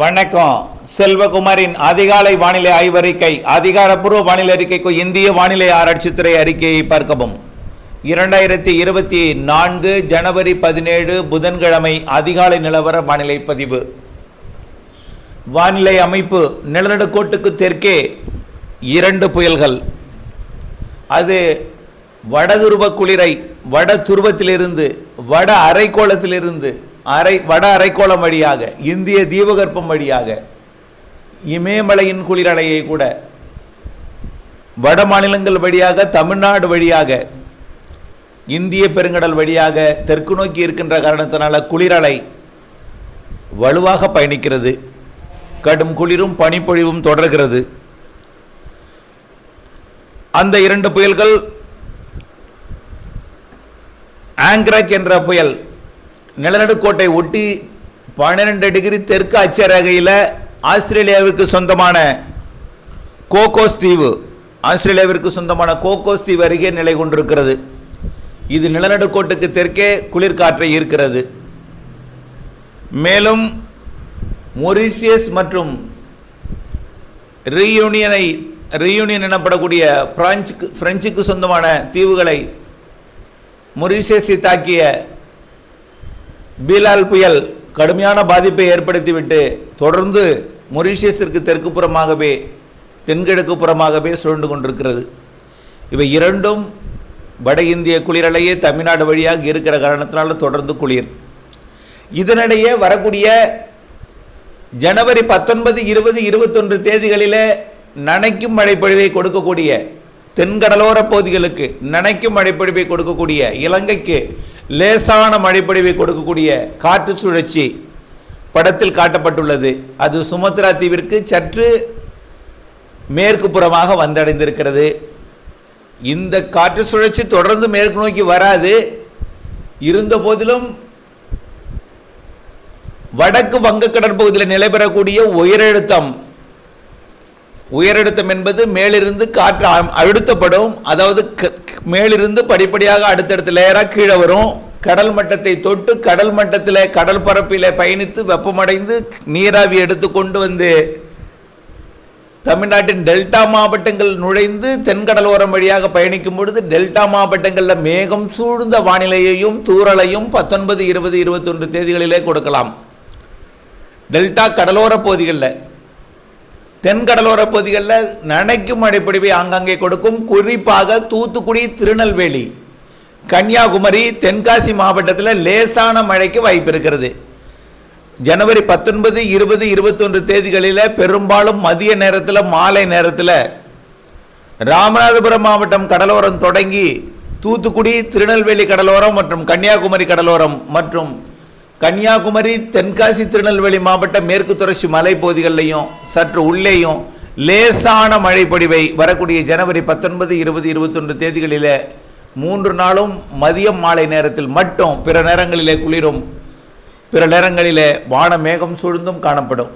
வணக்கம். செல்வகுமாரின் அதிகாலை வானிலை ஆய்வறிக்கை அதிகாரப்பூர்வ வானிலை அறிக்கைக்கு இந்திய வானிலை ஆராய்ச்சித்துறை அறிக்கையை பார்க்கவும். இரண்டாயிரத்தி இருபத்தி நான்கு ஜனவரி பதினேழு புதன்கிழமை அதிகாலை நிலவர வானிலை பதிவு. வானிலை அமைப்பு நிலநடுக்கோட்டுக்கு தெற்கே இரண்டு புயல்கள். அது வடதுருவ குளிரை வட துருவத்திலிருந்து வட அரைக்கோளத்திலிருந்து அரை வட அரைக்கோளம் வழியாக இந்திய தீபகற்பம் வழியாக இமயமலையின் குளிரலையை கூட வட மாநிலங்கள் வழியாக தமிழ்நாடு வழியாக இந்திய பெருங்கடல் வழியாக தெற்கு நோக்கி இருக்கின்ற காரணத்தினால குளிரலை வலுவாக பயணிக்கிறது. கடும் குளிரும் பனிப்பொழிவும் தொடர்கிறது. அந்த இரண்டு புயல்கள் ஆங்கிரக் என்ற புயல் நிலநடுக்கோட்டை ஒட்டி பன்னிரெண்டு டிகிரி தெற்கு அச்சரகையில் ஆஸ்திரேலியாவிற்கு சொந்தமான கோகோஸ் தீவு. ஆஸ்திரேலியாவிற்கு சொந்தமான கோகோஸ் தீவு அருகே நிலை கொண்டிருக்கிறது. இது நிலநடுக்கோட்டுக்கு தெற்கே குளிர்காற்றை ஈர்க்கிறது. மேலும் மொரிசியஸ் மற்றும் ரீயூனியனை ரீயூனியன் எனப்படக்கூடிய பிரான்சுக்கு பிரெஞ்சுக்கு சொந்தமான தீவுகளை மொரிசியஸை தாக்கிய பீலால் புயல் கடுமையான பாதிப்பை ஏற்படுத்திவிட்டு தொடர்ந்து மொரிஷியஸிற்கு தெற்கு புறமாகவே தென்கிழக்கு புறமாகவே சுழண்டு கொண்டிருக்கிறது. இவை இரண்டும் வட இந்திய குளிரலையே தமிழ்நாடு வழியாக இருக்கிற காரணத்தினால தொடர்ந்து குளிர். இதனிடையே வரக்கூடிய ஜனவரி பத்தொன்பது இருபது இருபத்தொன்று தேதிகளில் நனைக்கும் மழைப்பொழிவை கொடுக்கக்கூடிய தென்கடலோர பகுதிகளுக்கு நனைக்கும் மழைப்பொழிவை கொடுக்கக்கூடிய இலங்கைக்கு லேசான மழைப்பொழிவை கொடுக்கக்கூடிய காற்று சுழற்சி படத்தில் காட்டப்பட்டுள்ளது. அது சுமத்ரா தீவிற்கு சற்று மேற்கு புறமாக வந்தடைந்திருக்கிறது. இந்த காற்று சுழற்சி தொடர்ந்து மேற்கு நோக்கி வராது. இருந்த போதிலும் வடக்கு வங்கக்கடற்பகுதியில் நிலை பெறக்கூடிய உயரழுத்தம் உயரழுத்தம் என்பது மேலிருந்து காற்று அ- அழுத்தப்படும். அதாவது க- மேலிருந்து படிப்படியாக அடுத்தடுத்த லேயராக கீழே வரும். கடல் மட்டத்தை தொட்டு கடல் மட்டத்தில் கடல் பரப்பில் பயணித்து வெப்பமடைந்து நீராவி எடுத்து கொண்டு வந்து தமிழ்நாட்டின் டெல்டா மாவட்டங்கள் நுழைந்து தென்கடலோரம் வழியாக பயணிக்கும் பொழுது டெல்டா மாவட்டங்களில் மேகம் சூழ்ந்த வானிலையையும் தூறலையும் பத்தொன்பது இருபது இருபத்தொன்று தேதிகளிலே கொடுக்கலாம். டெல்டா கடலோர பகுதிகளில் தென்கடலோர பகுதிகளில் நனைக்கும் மழைப்பொழிவை ஆங்காங்கே கொடுக்கும் குறிப்பாக தூத்துக்குடி திருநெல்வேலி. கன்னியாகுமரி தென்காசி மாவட்டத்தில் லேசான மழைக்கு வாய்ப்பு இருக்கிறது. ஜனவரி பத்தொன்பது இருபது இருபத்தொன்று தேதிகளில் பெரும்பாலும் மதிய நேரத்தில் மாலை நேரத்தில் ராமநாதபுரம் மாவட்டம் கடலோரம் தொடங்கி தூத்துக்குடி திருநெல்வேலி கடலோரம் மற்றும் கன்னியாகுமரி கடலோரம் மற்றும் கன்னியாகுமரி தென்காசி திருநெல்வேலி மாவட்ட மேற்கு தொடர்ச்சி மலைப்பகுதிகளிலையும் சற்று உள்ளேயும் லேசான மழைப்பொடிவை வரக்கூடிய ஜனவரி பத்தொன்பது இருபது இருபத்தொன்று தேதிகளில் மூன்று நாளும் மதியம் மாலை நேரத்தில் மட்டும் பிற நேரங்களிலே குளிரும். பிற நேரங்களிலே வான மேகம் சூழ்ந்தும் காணப்படும்.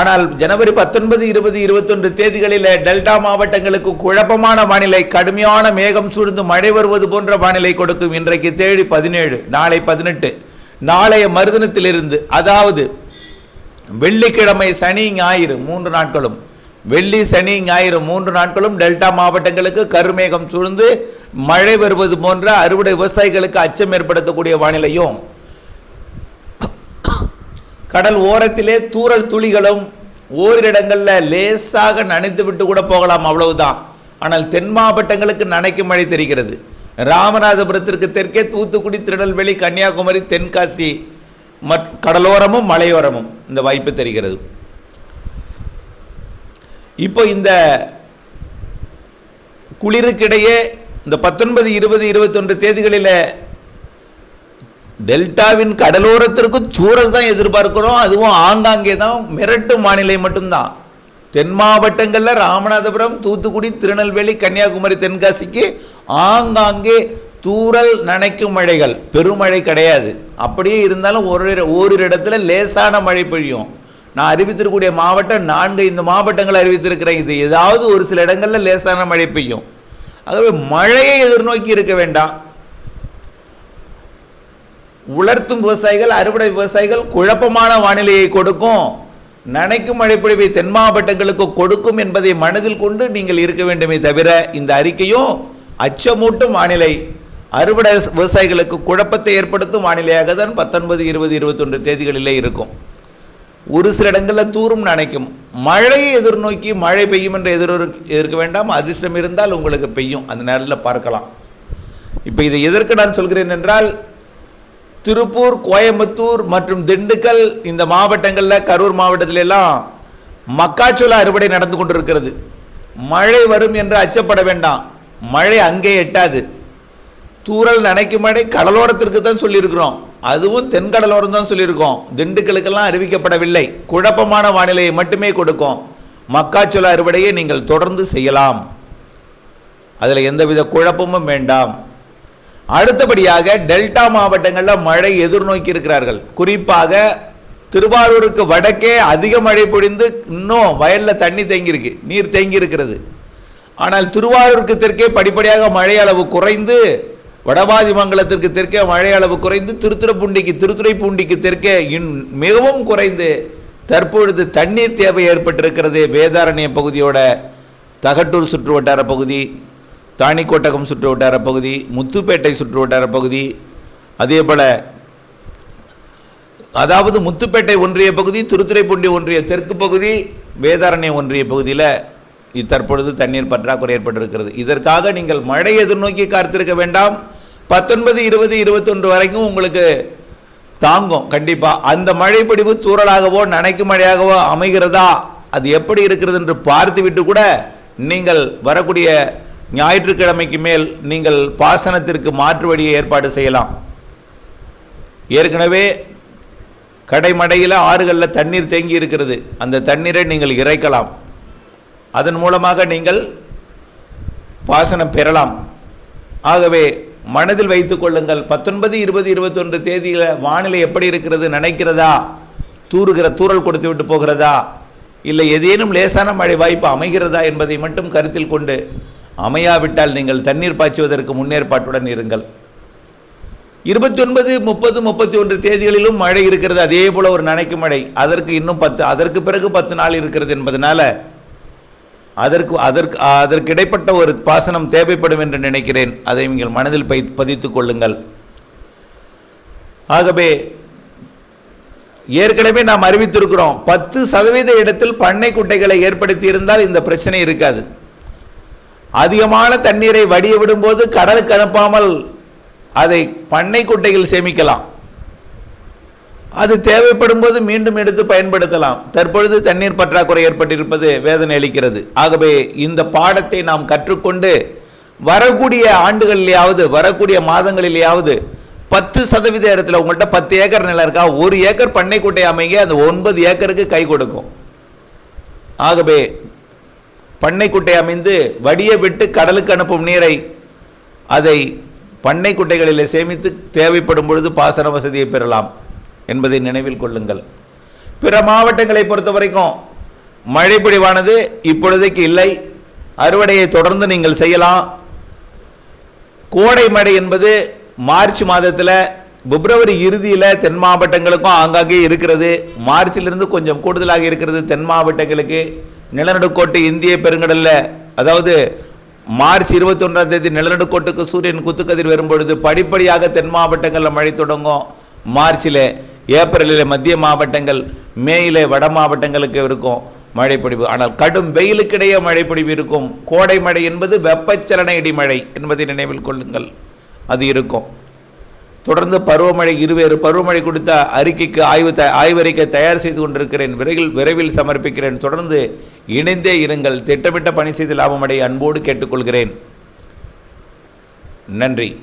ஆனால் ஜனவரி பத்தொன்பது இருபது இருபத்தொன்று தேதிகளில் டெல்டா மாவட்டங்களுக்கு குழப்பமான வானிலை கடுமையான மேகம் சூழ்ந்து மழை வருவது போன்ற வானிலை கொடுக்கும் இன்றைக்கு தேடி பதினேழு நாளை பதினெட்டு. நாளைய மருதனத்திலிருந்து அதாவது வெள்ளிக்கிழமை சனி ஞாயிறு மூன்று நாட்களும் வெள்ளி சனி ஞாயிறு மூன்று நாட்களும் டெல்டா மாவட்டங்களுக்கு கருமேகம் சூழ்ந்து மழை வருவது போன்ற அறுவடை விவசாயிகளுக்கு அச்சம் ஏற்படுத்தக்கூடிய வானிலையும் கடல் ஓரத்திலே தூறல் துளிகளும் ஓரிடங்களில் லேசாக நனைத்து விட்டு கூட போகலாம் அவ்வளவுதான். ஆனால் தென் மாவட்டங்களுக்கு நனைக்கும் மழை தெரிகிறது. ராமநாதபுரத்திற்கு தெற்கே தூத்துக்குடி திருநெல்வேலி கன்னியாகுமரி தென்காசி மற் கடலோரமும் மலையோரமும் இந்த வாய்ப்பு தெரிகிறது. இப்போ இந்த குளிருக்கிடையே இந்த பத்தொன்பது இருபது இருபத்தொன்று தேதிகளில் டெல்டாவின் கடலோரத்திற்கு தூரல் தான் எதிர்பார்க்கிறோம். அதுவும் ஆங்காங்கே தான். மிரட்டும் வானிலை மட்டும்தான். தென் மாவட்டங்களில் ராமநாதபுரம் தூத்துக்குடி திருநெல்வேலி கன்னியாகுமரி தென்காசிக்கு ஆங்காங்கே தூறல் நனைக்கும் மழைகள். பெருமழை கிடையாது. அப்படியே இருந்தாலும் ஒரு ஓரிரு இடத்துல லேசான மழை பெய்யும். நான் அறிவித்திருக்கக்கூடிய மாவட்டம் நான்கு இந்த மாவட்டங்கள் அறிவித்திருக்கிறேன். இது ஏதாவது ஒரு சில இடங்களில் லேசான மழை பெய்யும். ஆகவே மழையை எதிர்நோக்கி இருக்க வேண்டாம். உலர்த்தும் விவசாயிகள் அறுவடை விவசாயிகள் குழப்பமான வானிலையை கொடுக்கும். நனைக்கும் மழைப்பொழிவை தென் மாவட்டங்களுக்கு கொடுக்கும் என்பதை மனதில் கொண்டு நீங்கள் இருக்க வேண்டுமே தவிர இந்த அறிக்கையும் அச்சமூட்டும் வானிலை. அறுவடை விவசாயிகளுக்கு குழப்பத்தை ஏற்படுத்தும் வானிலையாக தான் பத்தொன்பது இருபது இருபத்தொன்று தேதிகளிலே இருக்கும். ஒரு சில இடங்களில் தூரும் நனைக்கும். மழையை எதிர்நோக்கி மழை பெய்யும் என்று எதிர் இருக்க வேண்டாம். அதிர்ஷ்டம் இருந்தால் உங்களுக்கு பெய்யும். அந்த நேரத்தில் பார்க்கலாம். இப்போ இதை எதற்கு நான் சொல்கிறேன் என்றால் திருப்பூர் கோயம்புத்தூர் மற்றும் திண்டுக்கல் இந்த மாவட்டங்களில் கரூர் மாவட்டத்திலெல்லாம் எல்லாம் மக்காச்சோள அறுவடை நடந்து கொண்டிருக்கிறது. மழை வரும் என்று அச்சப்பட வேண்டாம். மழை அங்கே எட்டாது. தூரல் நனைக்கும் மழை கடலோரத்திற்கு தான் சொல்லியிருக்கிறோம். அதுவும் தென்கடலோரம் தான் சொல்லியிருக்கோம். திண்டுக்கலுக்கெல்லாம் அறிவிக்கப்படவில்லை. குழப்பமான வானிலையை மட்டுமே கொடுக்கும். மக்காச்சோள அறுவடையை நீங்கள் தொடர்ந்து செய்யலாம். அதில் எந்தவித குழப்பமும் வேண்டாம். அடுத்தபடியாக டெல்டா மாவட்டங்களில் மழை எதிர்நோக்கி இருக்கிறார்கள். குறிப்பாக திருவாரூருக்கு வடக்கே அதிக மழை பொழிந்து இன்னும் வயலில் தண்ணி தேங்கியிருக்கு நீர் தேங்கி இருக்கிறது ஆனால் திருவாரூருக்கு தெற்கே படிப்படியாக மழை அளவு குறைந்து வடபாதிமங்கலத்திற்கு தெற்கே மழை அளவு குறைந்து திருத்துறைப்பூண்டிக்கு திருத்துறைப்பூண்டிக்கு தெற்கே இன் மிகவும் குறைந்து தற்பொழுது தண்ணீர் தேவை ஏற்பட்டிருக்கிறது. வேதாரண்ய பகுதியோட தகட்டூர் சுற்று வட்டார பகுதி தாணிக்கோட்டகம் சுற்று வட்டார பகுதி முத்துப்பேட்டை சுற்று வட்டார பகுதி அதே போல் அதாவது முத்துப்பேட்டை ஒன்றிய பகுதி திருத்துறைப்பூண்டி ஒன்றிய தெற்கு பகுதி வேதாரண்யம் ஒன்றிய பகுதியில் தற்பொழுது தண்ணீர் பற்றாக்குறை ஏற்பட்டிருக்கிறது. இதற்காக நீங்கள் மழை எதிர்நோக்கி காத்திருக்க வேண்டாம். பத்தொன்பது இருபது இருபத்தொன்று வரைக்கும் உங்களுக்கு தாங்கும் கண்டிப்பாக அந்த மழைப்பொழிவு தூரலாகவோ நனைக்கும் மழையாகவோ அமைகிறதா? அது எப்படி இருக்கிறது என்று பார்த்துவிட்டு கூட நீங்கள் வரக்கூடிய ஞாயிற்றுக்கிழமைக்கு மேல் நீங்கள் பாசனத்திற்கு மாற்று வழியை ஏற்பாடு செய்யலாம். ஏற்கனவே கடைமடையில் ஆறுகளில் தண்ணீர் தேங்கி இருக்கிறது. அந்த தண்ணீரை நீங்கள் இறைக்கலாம். அதன் மூலமாக நீங்கள் பாசனம் பெறலாம். ஆகவே மனதில் வைத்து கொள்ளுங்கள் பத்தொன்பது இருபது இருபத்தொன்று தேதியில் வானிலை எப்படி இருக்கிறது நினைக்கிறதா? தூறுகிற தூறல் கொடுத்து விட்டு போகிறதா? இல்லை ஏதேனும் லேசான மழை வாய்ப்பு அமைகிறதா என்பதை மட்டும் கருத்தில் கொண்டு அமையாவிட்டால் நீங்கள் தண்ணீர் பாய்ச்சுவதற்கு முன்னேற்பாட்டுடன் இருங்கள். இருபத்தி ஒன்பது முப்பது முப்பத்தி ஒன்று தேதிகளிலும் மழை இருக்கிறது. அதே போல் ஒரு நனைக்கும் மழை. அதற்கு இன்னும் பத்து அதற்கு பிறகு பத்து நாள் இருக்கிறது என்பதனால் அதற்கு அதற்கு அதற்கு இடைப்பட்ட ஒரு பாசனம் தேவைப்படும் என்று நினைக்கிறேன். அதை நீங்கள் மனதில் பை பதித்துக் கொள்ளுங்கள். ஆகவே ஏற்கனவே நாம் அறிவித்திருக்கிறோம். பத்து சதவீத இடத்தில் பண்ணை குட்டைகளை ஏற்படுத்தி இருந்தால் இந்த பிரச்சனை இருக்காது. அதிகமான தண்ணீரை வடிய விடும்போது கடலுக்கு அனுப்பாமல் அதை பண்ணை குட்டையில் சேமிக்கலாம். அது தேவைப்படும் போது மீண்டும் எடுத்து பயன்படுத்தலாம். தற்பொழுது தண்ணீர் பற்றாக்குறை ஏற்பட்டிருப்பது வேதனை அளிக்கிறது. ஆகவே இந்த பாடத்தை நாம் கற்றுக்கொண்டு வரக்கூடிய ஆண்டுகளிலேயாவது வரக்கூடிய மாதங்களிலேயாவது பத்து சதவீத இடத்துல உங்கள்கிட்ட பத்து ஏக்கர் நிலம் இருக்கா? ஒரு ஏக்கர் பண்ணைக்குட்டை அமைங்க அந்த ஒன்பது ஏக்கருக்கு கை கொடுக்கும். ஆகவே பண்ணைக்குட்டை அமைந்து வடிய விட்டு கடலுக்கு அனுப்பும் நீரை அதை பண்ணை குட்டைகளிலே சேமித்து தேவைப்படும் பொழுது பாசன வசதியை பெறலாம் என்பதை நினைவில் கொள்ளுங்கள். பிற மாவட்டங்களை பொறுத்த வரைக்கும் மழைப்பொழிவானது இப்பொழுதைக்கு இல்லை. அறுவடையை தொடர்ந்து நீங்கள் செய்யலாம். கோடை மழை என்பது மார்ச் மாதத்தில் பிப்ரவரி இறுதியில் தென் மாவட்டங்களுக்கும் ஆங்காங்கே இருக்கிறது. மார்ச்சிலிருந்து கொஞ்சம் கூடுதலாக இருக்கிறது தென் மாவட்டங்களுக்கு. நிலநடுக்கோட்டு இந்திய பெருங்கடலில் அதாவது மார்ச் இருபத்தொன்றாம் தேதி நிலநடுக்கோட்டுக்கு சூரியன் குத்துக்கதிர் வரும்பொழுது படிப்படியாக தென் மாவட்டங்களில் மழை தொடங்கும். மார்ச்சில் ஏப்ரலில் மத்திய மாவட்டங்கள் மேயிலே வட மாவட்டங்களுக்கு இருக்கும் மழைப்பொடிவு ஆனால் கடும் வெயிலுக்கிடையே மழைப்பொடிவு இருக்கும். கோடை மழை என்பது வெப்பச்சலன இடிமழை என்பதை நினைவில் கொள்ளுங்கள். அது இருக்கும். தொடர்ந்து பருவமழை இருவேறு பருவமழை கொடுத்த அறிக்கைக்கு ஆய்வு த ஆய்வறிக்கை தயார் செய்து கொண்டிருக்கிறேன். விரைவில் விரைவில் சமர்ப்பிக்கிறேன். தொடர்ந்து இணைந்தே இருங்கள். திட்டமிட்ட பணி செய்து லாபமடைய அன்போடு கேட்டுக்கொள்கிறேன். நன்றி.